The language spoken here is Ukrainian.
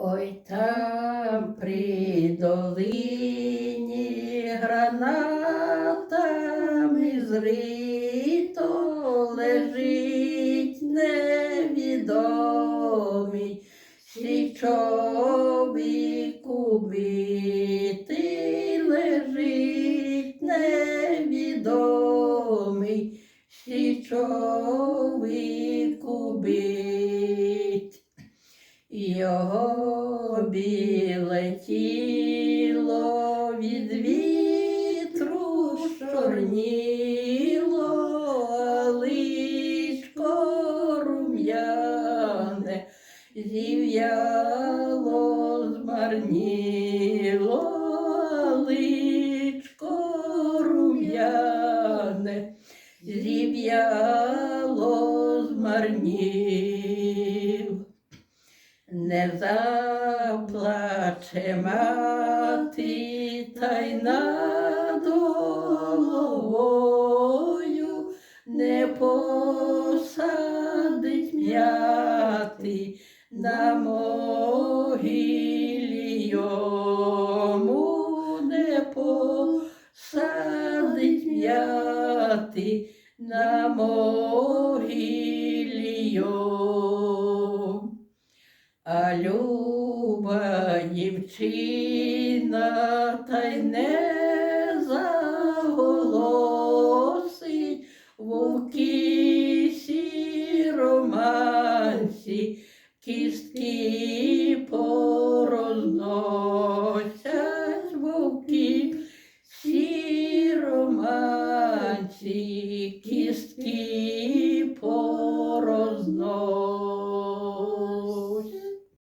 Ой там при долині гранатами зрито лежить невідомий січовий кубити лежить невідомий січовий кубит. Його біле тіло від вітру чорніло, личко рум'яне зів'яло, змарніло, личко рум'яне зів'яло, Не заплаче мати, та й над головою не посадить м'яти на могилі йому не посадить м'яти на могилі йому. А люба дівчина та й не заголосить вовки сі романці, кістки порозносять вовки сі романці, кістки порозносять.